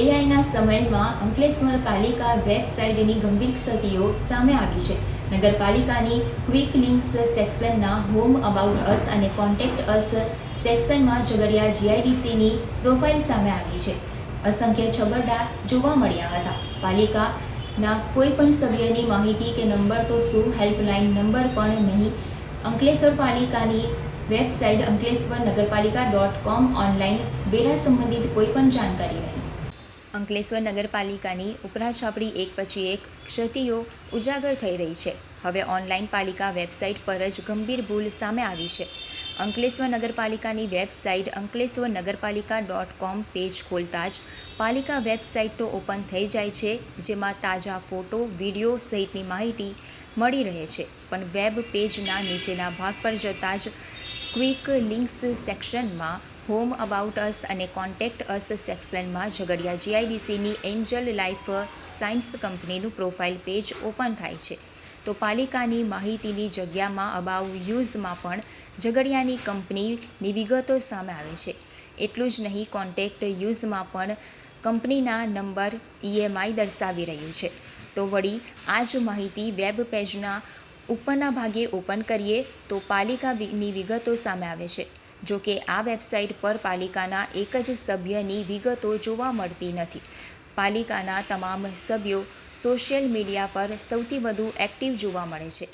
એઆઈના સમયમાં અંકલેશ્વર પાલિકા વેબસાઇટની ગંભીર ક્ષતિઓ સામે આવી છે. નગરપાલિકાની ક્વિક લિંક્સ સેક્શનના હોમ અબાઉટ અસ અને કોન્ટેક્ટ અસ સેક્શનમાં ઝઘડિયા જીઆઈડીસીની પ્રોફાઇલ સામે આવી છે. અસંખ્ય છબરડા જોવા મળ્યા હતા. પાલિકાના કોઈ પણ સભ્યની માહિતી કે નંબર તો શું, હેલ્પલાઇન નંબર પણ નહીં. અંકલેશ્વર પાલિકાની વેબસાઇટ અંકલેશ્વર નગરપાલિકા ડોટ કોમ ઓનલાઈન વેરા સંબંધિત કોઈ પણ જાણકારી નહીં. અંકલેશ્વર નગરપાલિકાની ઉપરાછાપડી એક પછી એક ક્ષતિઓ ઉજાગર થઈ રહી છે. હવે ઓનલાઈન પાલિકા વેબસાઇટ પર જ ગંભીર ભૂલ સામે આવી છે. અંકલેશ્વર નગરપાલિકાની વેબસાઇટ અંકલેશ્વર નગરપાલિકા ડોટ કોમ પેજ ખોલતા જ પાલિકા વેબસાઇટ તો ઓપન થઈ જાય છે, જેમાં તાજા ફોટો, વીડિયો સહિતની માહિતી મળી રહે છે. પણ વેબ પેજના નીચેના ભાગ પર જતાં જ ક્વિક લિંક્સ સેક્શનમાં હોમ અબાઉટ અસ અને કોન્ટેક્ટ અસ સેક્શનમાં ઝઘડિયા જીઆઈડીસીની એન્જલ લાઈફ સાયન્સ કંપનીનું પ્રોફાઇલ પેજ ઓપન થાય છે. તો પાલિકાની માહિતીની જગ્યામાં અબાઉ યુઝમાં પણ ઝઘડિયાની કંપનીની વિગતો સામે આવે છે. એટલું જ નહીં કોન્ટેક્ટ યુઝમાં પણ કંપનીના નંબર ઈએમઆઈ દર્શાવી રહ્યું છે. તો વળી, આ જ માહિતી વેબ પેજના ઉપરના ભાગે ઓપન કરીએ તો પાલિકાની વિગતો સામે આવે છે. જો કે આ વેબસાઇટ પર પાલિકાના એક જ સભ્યની વિગતો જોવા મળતી નથી. પાલિકાના તમામ સભ્યો સોશિયલ મીડિયા પર સૌથી વધુ એક્ટિવ જોવા મળે છે.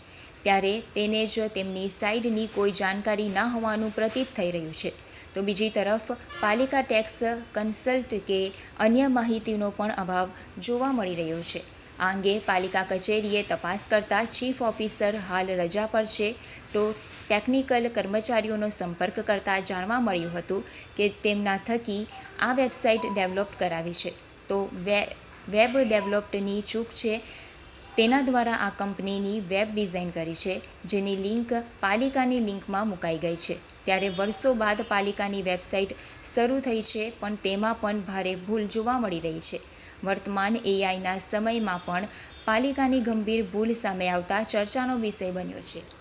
ત્યારે તેને જ તેમની સાઇડની કોઈ જાણકારી ના હોવાનું પ્રતીત થઈ રહ્યું છે. તો બીજી તરફ, પાલિકા ટેક્સ કન્સલ્ટ કે અન્ય માહિતીનો પણ અભાવ જોવા મળી રહ્યો છે. આ અંગે પાલિકા કચેરીએ તપાસ કરતા ચીફ ઓફિસર હાલ રજા પર છે. તો ટેકનિકલ કર્મચારીઓનો સંપર્ક કરતાં જાણવા મળ્યું હતું કે તેમના થકી આ વેબસાઇટ ડેવલપ કરાવી છે. તો વેબ ડેવલપ્ડની ચૂક છે. તેના દ્વારા આ કંપનીની વેબ ડિઝાઇન કરી છે, જેની લિંક પાલિકાની લિંકમાં મુકાઈ ગઈ છે. ત્યારે વર્ષો બાદ પાલિકાની વેબસાઇટ શરૂ થઈ છે, પણ તેમાં પણ ભારે ભૂલ જોવા મળી રહી છે. વર્તમાન એઆઈના સમયમાં પણ પાલિકાની ગંભીર ભૂલ સામે આવતા ચર્ચાનો વિષય બન્યો છે.